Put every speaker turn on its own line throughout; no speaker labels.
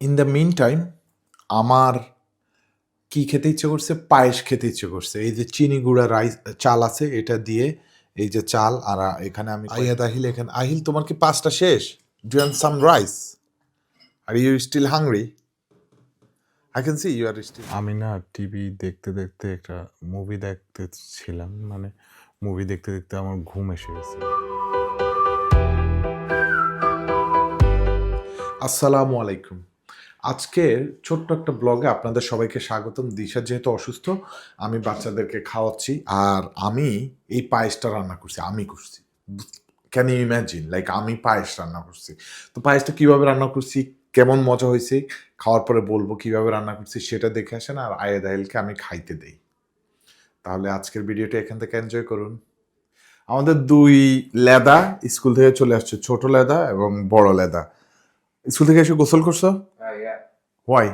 In the mean time আমার কি খেতে ইচ্ছে করছে? পায়েস খেতে ইচ্ছে করছে। এই যে চিনি গুঁড়া রাইস চাল আছে এটা দিয়ে এই যে চাল আর এখানে আমি আইয়াদ আহিল এখানে আহিল তোমার কি পাঁচটা শেষ? Do and some rice are you still hungry I can see you are still
আমি না টিভি দেখতে দেখতে একটা মুভি দেখতে ছিলাম। মানে মুভি দেখতে দেখতে আমার ঘুম এসে গেছে।
আসসালামু আলাইকুম। আজকের ছোট্ট একটা ব্লগে আপনাদের সবাইকে স্বাগতম। দিশা যেহেতু অসুস্থ আমি বাচ্চাদেরকে খাওয়াচ্ছি আর আমি এই পায়েসটা রান্না করছি আমি করছি। ক্যান ইউ ইম্যাজিন লাইক আমি পায়েস রান্না করছি। তো পায়েসটা কীভাবে রান্না করছি কেমন মজা হয়েছে খাওয়ার পরে বলব কীভাবে রান্না করছি সেটা দেখে আসেন আর আয়েদ আইলকে আমি খাইতে দেই। তাহলে আজকের ভিডিওটা এখান থেকে এনজয় করুন। আমাদের দুই লেদা স্কুল থেকে চলে আসছে ছোট লেদা এবং বড় লেদা। স্কুল থেকে এসে গোসল করছ?
yeah,
why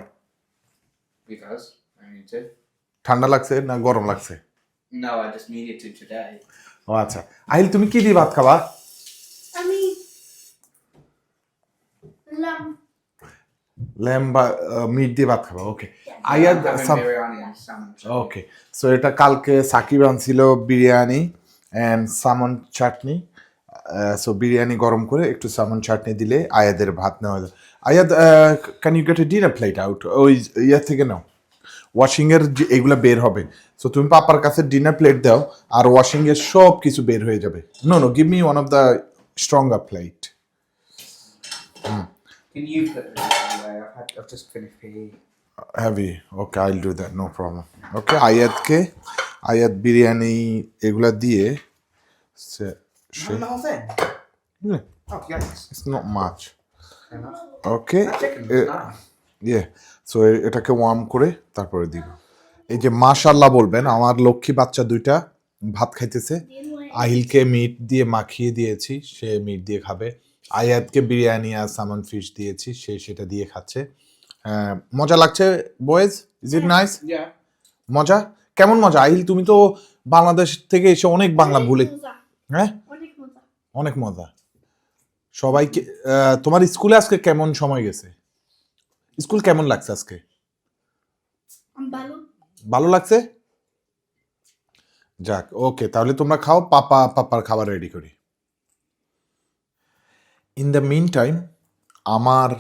because I need to.
ঠান্ডা লাগছে না গরম লাগছে?
No, I just needed to today.
ও আচ্ছা। আহিল তুমি কি দিয়ে ভাত খাবা?
আমি লাম।
ল্যাম বা মিট দিয়ে ভাত খাবা ওকে
salmon.
ওকে সো এটা কালকে সাকিব আনছিল বিরিয়ানি অ্যান্ড সামন চাটনি সো বিরিয়ানি গরম করে একটু সামন চাটনি দিলে আয়াদের ভাত নেওয়া যায়। Ayad can you get a dinner plate out ওই ইয়ে থেকে নাও। ওয়াশিংয়ের যে এগুলো বের হবে। সো তুমি পাপার কাছে ডিনার প্লেট দাও আর ওয়াশিংয়ের সব কিছু বের হয়ে যাবে। No no give me one of the stronger plate
Can you put the away? I've, had, I've just finished PE.
Heavy okay I'll do that no problem okay আয়াতকে আয়াত বিরিয়ানি এগুলা দিয়ে সে
the whole thing?
Yeah,
Oh, yes.
it's not much.
Nice.
Yeah so এটাকে warm করে তারপরে দিব। এই যে মাশাল্লাহ বলবেন আমার লক্ষ্মী বাচ্চা দুইটা ভাত খাইতেছে। আহিলকে মিট দিয়ে মাখিয়ে দিয়েছি সে মিট দিয়ে খাবে। আয়াতকে বিরিয়ানি আর সামন ফিশ দিয়েছি সে সেটা দিয়ে খাচ্ছে। মজা লাগছে boys is it nice
Yeah.
মজা? কেমন মজা? আহিল তুমি তো বাংলাদেশ থেকে এসে অনেক বাংলা ভুলে হ্যাঁ?
অনেক মজা।
সবাইকে তোমার স্কুলে আজকে কেমন সময় গেছে? স্কুল কেমন লাগছে আজকে?
ভালো।
ভালো লাগছে? যাক ওকে তাহলে তোমরা খাও পাপা পাপার খাবার রেডি করি। ইন দ্য মিন টাইম আমার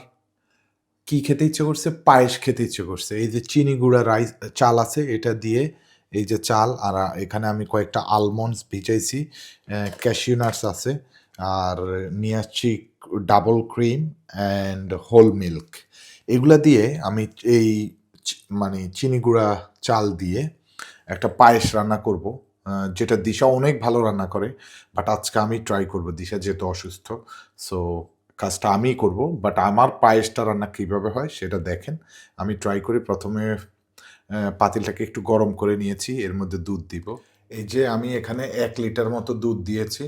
কি খেতে ইচ্ছে করছে? পায়েস খেতে ইচ্ছে করছে। এই যে চিনি গুঁড়া রাইস চাল আছে এটা দিয়ে এই যে চাল, আর এখানে আমি কয়েকটা আলমন্ডস ভিজাইছি ক্যাশিউ নাটস আছে, আর নিয়ে আসছি double cream and whole milk এগুলা দিয়ে আমি এই মানে চিনি গুঁড়া চাল দিয়ে একটা পায়েস রান্না করব যেটা দিশা অনেক ভালো রান্না করে বাট আজকে আমি ট্রাই করব, দিশা যেহেতু অসুস্থ সো কাজটা আমিই করব বাট আমার পায়েসটা রান্না কীভাবে হয় সেটা দেখেন। আমি ট্রাই করি, প্রথমে পাতিলটাকে একটু গরম করে নিয়েছি, এর মধ্যে দুধ দিব। এই যে আমি এখানে এক লিটার মতো দুধ দিয়েছি,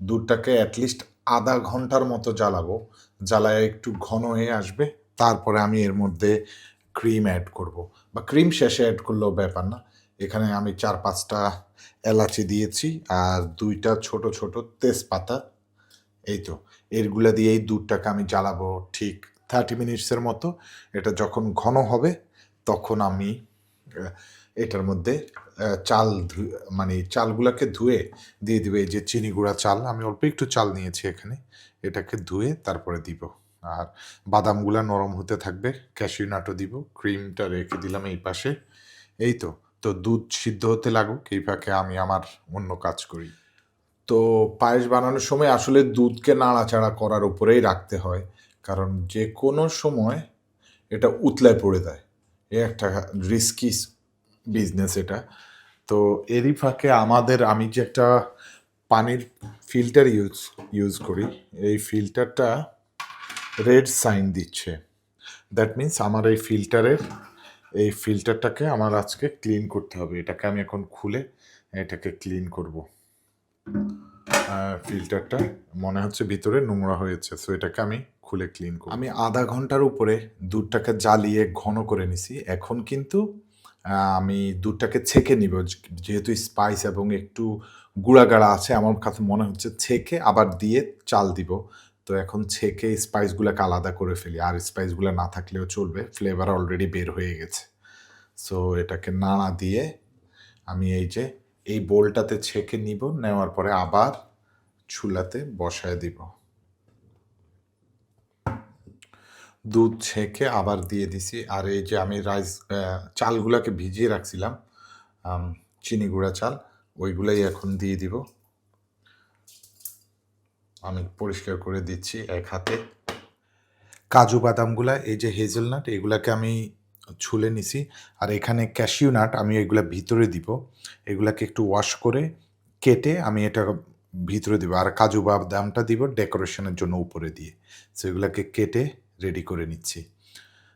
দুধটাকে অ্যাটলিস্ট আধা ঘণ্টার মতো জ্বালাবো। জ্বালায় একটু ঘন হয়ে আসবে, তারপরে আমি এর মধ্যে ক্রিম অ্যাড করব। বা ক্রিম শেষে অ্যাড করলেও ব্যাপার না। এখানে আমি চার পাঁচটা এলাচি দিয়েছি আর দুইটা ছোট ছোট তেজপাতা। এই তো, এরগুলা দিয়ে এই দুধটাকে আমি জ্বালাবো ঠিক থার্টি মিনিটসের মতো। এটা যখন ঘন হবে, তখন আমি এটার মধ্যে চাল মানে চালগুলোকে ধুয়ে দিয়ে দিবে। যে চিনি গুঁড়া চাল, আমি অল্প একটু চাল নিয়েছি এখানে। এটাকে ধুয়ে তারপরে দিব। আর বাদামগুলা নরম হতে থাকবে, ক্যাশিউ নাটও দিব, ক্রিমটা রেখে দিলাম এই পাশে। এই তো তো দুধ সিদ্ধ হতে লাগুক, এই ফাঁকে আমি আমার অন্য কাজ করি। তো পায়েস বানানোর সময় আসলে দুধকে নাড়াচাড়া করার উপরেই রাখতে হয়, কারণ যে কোনো সময় এটা উতলায় পড়ে এ একটা রিস্কি বিজনেস এটা। তো এরই ফাঁকে আমাদের, আমি যে একটা পানির ফিল্টার ইউজ ইউজ করি, এই ফিল্টারটা রেড সাইন দিচ্ছে। দ্যাট মিন্স আমার এই ফিল্টারের এই ফিল্টারটাকে আমার আজকে ক্লিন করতে হবে। এটাকে আমি এখন খুলে এটাকে ক্লিন করব। ফিল্টারটা মনে হচ্ছে ভিতরে নোংরা হয়েছে সো এটাকে আমি খুলে ক্লিন করব। আমি আধা ঘণ্টার উপরে দুধটাকে জ্বালিয়ে ঘন করে নিছি। এখন কিন্তু আমি দুধটাকে ছেঁকে নিব। যেহেতু স্পাইস এবং একটু গুঁড়া গাড়া আছে, আমার কাছে মনে হচ্ছে ছেঁকে আবার দিয়ে চাল দিব। তো এখন ছেঁকে স্পাইসগুলোকে আলাদা করে ফেলি। আর স্পাইসগুলো না থাকলেও চলবে ফ্লেভার অলরেডি বের হয়ে গেছে। সো এটাকে নাড়া দিয়ে আমি এই যে এই বোলটাতে ছেঁকে নিব, নেওয়ার পরে আবার চুলাতে বসায় দিব। দুধ ছেঁকে আবার দিয়ে দিছি। আর এই যে আমি রাইস চালগুলাকে ভিজিয়ে রাখছিলাম চিনি গুঁড়া চাল, ওইগুলাই এখন দিয়ে দিব। আমি পরিষ্কার করে দিচ্ছি এক হাতে। কাজু বাদামগুলা, এই যে হেজেলনাট, এগুলাকে আমি ছুলে নিছি। আর এখানে ক্যাশিউ নাট আমি এগুলো ভিতরে দিব। এগুলাকে একটু ওয়াশ করে কেটে আমি এটা ভিতরে দিব। আর কাজু বাদামটা দিব ডেকোরেশনের জন্য উপরে দিয়ে। সো এগুলাকে কেটে রেডি করে নিচ্ছি।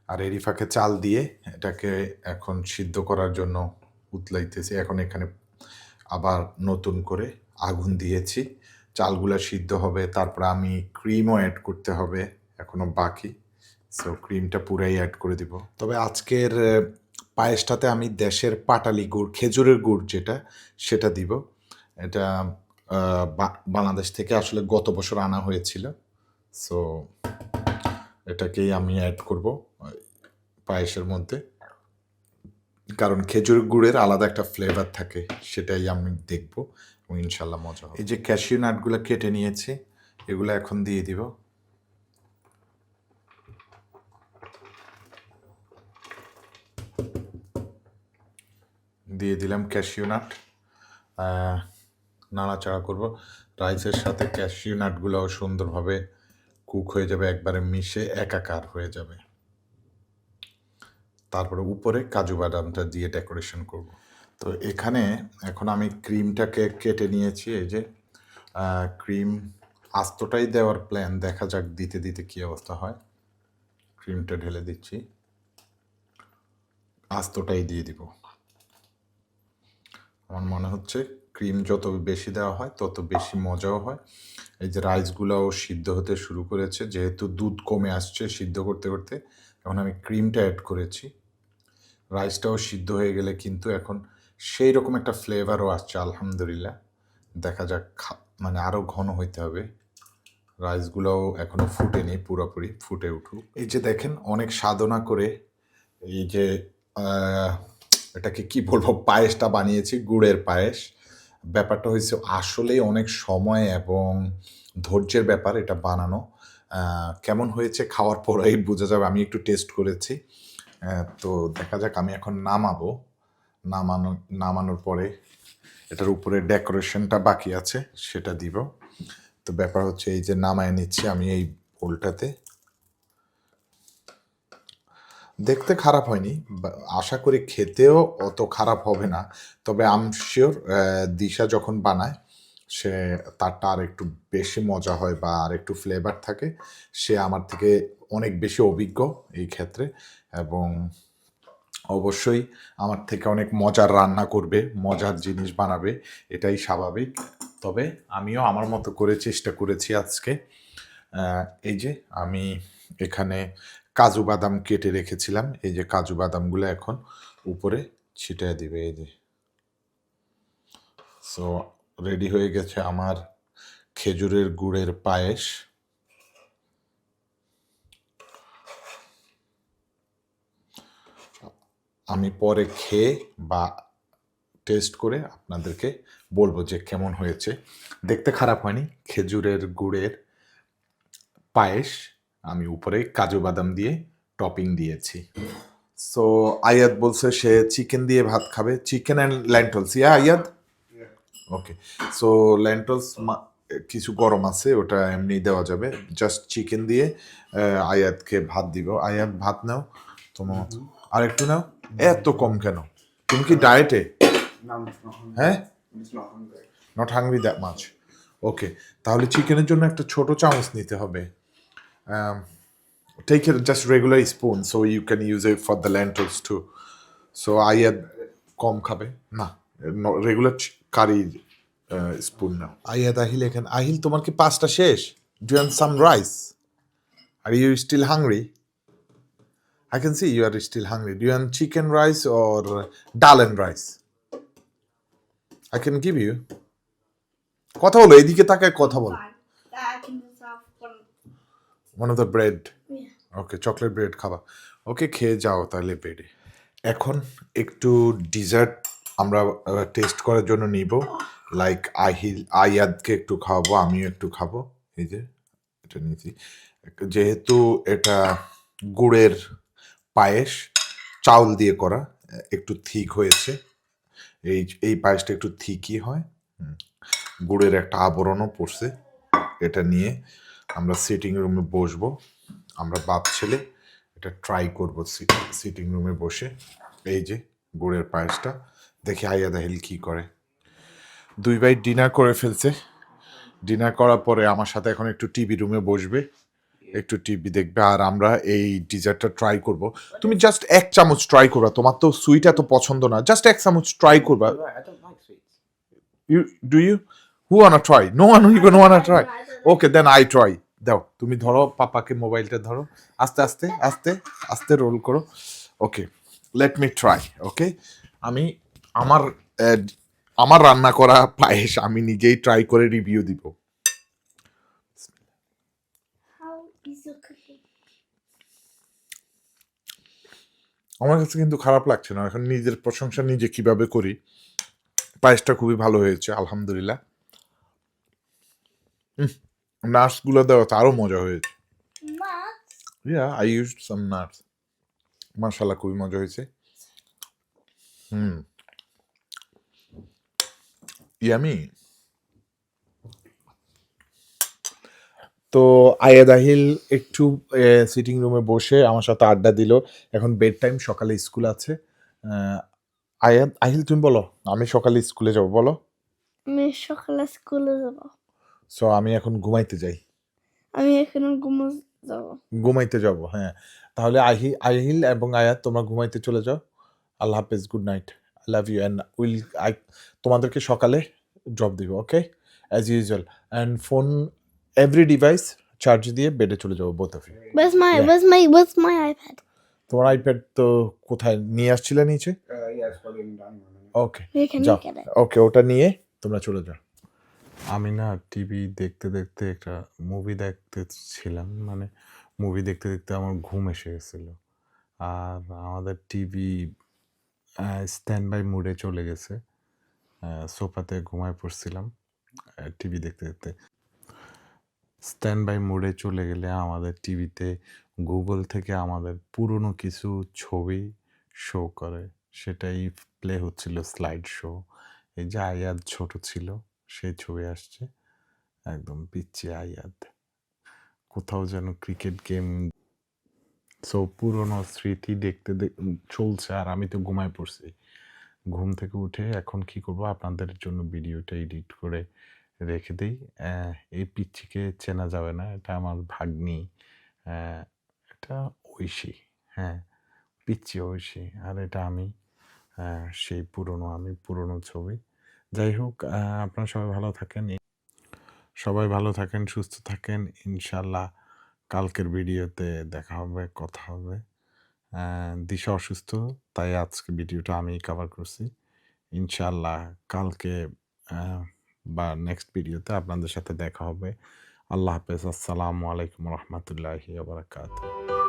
আর এরই ফাঁকে চাল দিয়ে এটাকে এখন সিদ্ধ করার জন্য উতলাইতেছি। এখন এখানে আবার নতুন করে আগুন দিয়েছি। চালগুলো সিদ্ধ হবে, তারপর আমি ক্রিমও অ্যাড করতে হবে এখনও বাকি। সো ক্রিমটা পুরাই অ্যাড করে দিব। তবে আজকের পায়েসটাতে আমি দেশের পাটালি গুড়, খেজুরের গুড় যেটা, সেটা দিব। এটা বাংলাদেশ থেকে আসলে গত বছর আনা হয়েছিল। সো এটাকেই আমি অ্যাড করব পায়েসের মধ্যে। কারণ খেজুর গুড়ের আলাদা একটা ফ্লেভার থাকে, সেটাই আমি দেখব এবং ইনশাল্লাহ মজা হবে। এই যে ক্যাশিউ নাটগুলো কেটে নিয়েছি, এগুলো এখন দিয়ে দিব। দিয়ে দিলাম ক্যাশিউ নাট নাড়াচাড়া করব। রাইসের সাথে ক্যাশিউ নাটগুলোও সুন্দরভাবে কুক হয়ে যাবে, একবারে মিশে একাকার হয়ে যাবে। তারপরে উপরে কাজু বাদামটা দিয়ে ডেকোরেশন করব। তো এখানে এখন আমি ক্রিমটাকে কেটে নিয়েছি, এই যে ক্রিম আস্তটাই দেওয়ার প্ল্যান দেখা যাক দিতে দিতে কী অবস্থা হয়। ক্রিমটা ঢেলে দিচ্ছি। আস্তটাই দিয়ে দিব। আমার মনে হচ্ছে ক্রিম যত বেশি দেওয়া হয়, তত বেশি মজাও হয়। এই যে রাইসগুলোও সিদ্ধ হতে শুরু করেছে, যেহেতু দুধ কমে আসছে সিদ্ধ করতে করতে এখন আমি ক্রিমটা অ্যাড করেছি। রাইসটাও সিদ্ধ হয়ে গেলে কিন্তু এখন সেই রকম একটা ফ্লেভারও আসছে, আলহামদুলিল্লাহ। দেখা যাক মানে আরও ঘন হইতে হবে। রাইসগুলোও এখনও ফুটেনি, পুরোপুরি ফুটে উঠুক। এই যে দেখেন, অনেক সাধনা করে এই যে এটাকে কি বলব, পায়েসটা বানিয়েছি, গুড়ের পায়েস। ব্যাপারটা হয়েছে আসলেই অনেক সময় এবং ধৈর্যের ব্যাপার এটা বানানো। কেমন হয়েছে খাওয়ার পরেই বোঝা যাবে, আমি একটু টেস্ট করেছি। তো দেখা যাক, আমি এখন নামাবো। নামানো, নামানোর পরে এটার উপরে ডেকোরেশনটা বাকি আছে, সেটা দিব। তো ব্যাপার হচ্ছে এই যে নামায় নিচ্ছি আমি এই বোলটাতে দেখতে খারাপ হয়নি আশা করি খেতেও অত খারাপ হবে না। তবে আম শিওর দিশা যখন বানায়, সে তারটা আর একটু বেশি মজা হয় বা আর একটু ফ্লেভার থাকে। সে আমার থেকে অনেক বেশি অভিজ্ঞ এই ক্ষেত্রে এবং অবশ্যই আমার থেকে অনেক মজার রান্না করবে, মজার জিনিস বানাবে, এটাই স্বাভাবিক। তবে আমিও আমার মতো করে চেষ্টা করেছি আজকে। এই যে আমি এখানে কাজু বাদাম কেটে রেখেছিলাম। এই যে কাজু বাদামগুলো এখন উপরে ছিটিয়ে দিবে, এই যে। সো রেডি হয়ে গেছে আমার খেজুরের গুড়ের পায়েস। আমি পরে খেয়ে বা টেস্ট করে আপনাদেরকে বলব যে কেমন হয়েছে। দেখতে খারাপ হয়নি, খেজুরের গুড়ের পায়েস। আমি উপরে কাজু বাদাম দিয়ে টপিং দিয়েছি। সো আয়াদ বলছে সে চিকেন দিয়ে ভাত খাবে। Chicken and lentils yeah Ayad okay so lentils কিছু গরম আছে ওটা এমনি দেওয়া যাবে। জাস্ট চিকেন দিয়ে আয়াতকে ভাত দিব। আয়াত ভাত নাও। তোমার মতো। আর একটু নাও। এত কম কেন? তুমি কি ডায়েটে. হ্যাঁ. নট হাংরি দ্যাট মাছ ওকে তাহলে চিকেনের জন্য একটা ছোট চামচ নিতে হবে। Take it just regular spoon so you can use it for the lentils too so Ayad কম খাবে। না রেগুলার কারি স্পুন না আইয়াদ আহিল এখানে আহিল তোমার কি পাঁচটা শেষ? Do and some rice are you still hungry I can see you are still hungry. Do you want chicken rice or dal and rice? I can give you. কথা বলো এদিকে তাকায় কথা বলো। One of the bread okay chocolate bread খাবা। Okay খেয়ে যাও তাহলে বেডে। এখন একটু ডিজার্ট আমরা টেস্ট করার জন্য নিব। লাইক আহিল আয়াদকে একটু খাওয়াবো আমিও একটু খাব। এই যে এটা নিয়েছি। যেহেতু এটা গুড়ের পায়েস চাউল দিয়ে করা একটু থিক হয়েছে। এই এই পায়েসটা একটু থিকই হয়। গুড়ের একটা আবরণও পড়ছে। এটা নিয়ে আমরা সিটিং রুমে বসবো। আমরা বাপ ছেলে এটা ট্রাই করব সিটিং রুমে বসে। এই যে গুড়ের পায়েসটা। দেখি আয়া দাহিল কি করে। দুই ভাই ডিনার করে ফেলছে। ডিনার করার পরে আমার সাথে এখন একটু টিভি রুমে বসবে। একটু টিভি দেখবে। আর আমরা এই ডিজার্টটা ট্রাই করব। তুমি জাস্ট এক চামচ ট্রাই করবা। তোমার তো সুইট এত পছন্দ না। জাস্ট এক চামচ ট্রাই করবা. You do you who wanna try no one you gonna wanna try okay then I try দাও তুমি ধরো পাপাকে মোবাইলটা ধরো। আস্তে আস্তে আস্তে আস্তে রোল করো। Okay let me try okay আমি আমার আমার রান্না করা পায়েস আমি নিজেই ট্রাই করে রিভিউ দিব? আমার কাছে কিন্তু খারাপ লাগছে না এখন নিজের প্রশংসা নিজে কীভাবে করি? পায়েসটা খুবই ভালো হয়েছে আলহামদুলিল্লাহ। নার্সগুলো দেওয়া তো আরও মজা হয়েছে। used some nuts. মাশাল্লাহ খুবই মজা হয়েছে। হুম। ইয়ামি। তো আয়াদ আহিল একটু সিটিং রুমে বসে আমার সাথে আড্ডা দিল। এখন বেড টাইম সকালে স্কুল আছে। আয়াদ আহিল তুমি বলো আমি সকালে স্কুলে যাব বলো।
আমি সকালে স্কুলে যাব।
সো আমি এখন ঘুমাইতে যাই।
আমি এখন ঘুমো যাব।
ঘুমাইতে যাব হ্যাঁ। তাহলে আহি আহিল এবং আয়াত তোমরা ঘুমাইতে চলে যাও। আল্লাহ হাফেজ good night. I love you and will I তোমাদেরকে সকালে ড্রপ দিব okay as usual and phone every device charge দিয়ে বেডে চলে যাব both of you
my
Yeah.
Where's my Where's my iPad?
তোমার আইপ্যাড তো কোথায়? নিয়ে আসছিলে নিচে?
Uh,
ওকে যাও।
get it?
ওকে ওটা নিয়ে তোমরা চলে যাও।
আমি না টিভি দেখতে দেখতে একটা মুভি দেখতে ছিলাম। মানে মুভি দেখতে দেখতে আমার ঘুম এসে গেছিল। আর আমাদের টিভি স্ট্যান্ড বাই মুডে চলে গেছে। সোফাতে ঘুমায় পড়ছিলাম টিভি দেখতে দেখতে। স্ট্যান্ড বাই মোডে চলে গেলে আমাদের টিভিতে গুগল থেকে আমাদের পুরনো কিছু ছবি শো করে। সেটাই প্লে হচ্ছিল স্লাইড শো এই যে আয়াদ ছোট ছিল সেই ছবি আসছে। একদম পিচ্ছি আয়াদ কোথাও যেন ক্রিকেট গেম সো পুরনো স্মৃতি দেখতে দেখ- চলছে আর আমি তো ঘুমায় পড়ছি। ঘুম থেকে উঠে এখন কি করব? আপনাদের জন্য ভিডিওটা এডিট করে রেখে দিই। এই পিচ্ছিকে চেনা যাবে না। এটা আমার ভাগ্নি। এটা ঐশী। হ্যাঁ পিচ্ছি ঐশী। আর এটা আমি। সেই পুরনো আমি, পুরনো ছবি। যাই হোক আপনারা সবাই ভালো থাকেন। সবাই ভালো থাকেন, সুস্থ থাকেন। ইনশাল্লাহ কালকের ভিডিওতে দেখা হবে, কথা হবে। দিশা অসুস্থ, তাই আজকে ভিডিওটা আমি কভার করছি। ইনশাল্লাহ কালকে বা নেক্সট ভিডিওতে আপনাদের সাথে দেখা হবে। আল্লাহ হাফেজ, আসসালামু আলাইকুম রহমতুল্লাহি বারাকাতুহ।